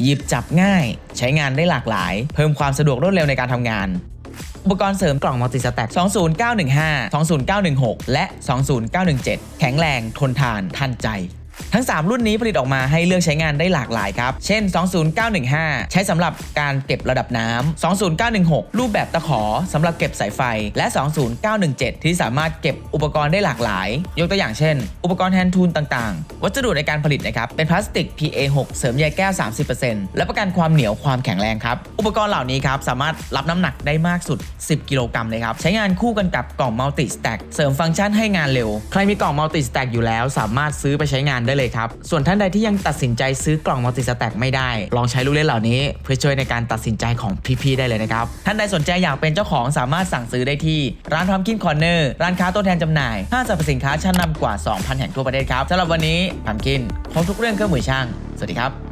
หยิบจับง่าย ใช้งานได้หลากหลาย เพิ่มความสะดวกรวดเร็วในการทำงาน อุปกรณ์เสริมกล่องมัลติสแต็ก20915 20916 และ 20917 แข็งแรง ทนทาน ทันใจ ทั้ง 3 รุ่นนี้ผลิตออกมาให้เลือกใช้งานได้หลากหลายครับ เช่น 20915 ใช้สำหรับการเก็บระดับน้ำ20916 รูปแบบตะขอสำหรับเก็บสายไฟ และ 20917 ที่สามารถเก็บอุปกรณ์ได้หลากหลาย ยกตัวอย่างเช่น อุปกรณ์แฮนด์ทูลต่างๆ วัสดุในการผลิตนะครับ เป็นพลาสติก PA6 เสริมใยแก้ว 30%และประกันความเหนียวความแข็งแรงครับ อุปกรณ์เหล่านี้ครับสามารถรับน้ำหนักได้มากสุด 10 กิโลกรัมเลยครับ ใช้งานคู่กันกับกล่องมัลติสแต็กเสริมฟังก์ชันให้งานเร็ว ใครมีกล่องมัลติสแต็กอยู่แล้ว สามารถซื้อไปใช้งานได้เลยครับ ส่วนท่านใดที่ยังตัดสินใจซื้อกล่องมัลติสแต็กไม่ได้ ลองใช้ลูกเล่นเหล่านี้ เพื่อช่วยในการตัดสินใจของพี่ๆได้เลยนะครับ ท่านใดสนใจอยากเป็นเจ้าของสามารถสั่งซื้อได้ที่ ร้านพร้อมกินคอร์เนอร์ร้านค้าตัวแทนจำหน่ายห้างสรรพสินค้าชั้นนำกว่า 2,000 แห่งทั่วประเทศครับสำหรับวันนี้พัมกินพรบทุกเรื่องเครื่องมือช่างสวัสดีครับ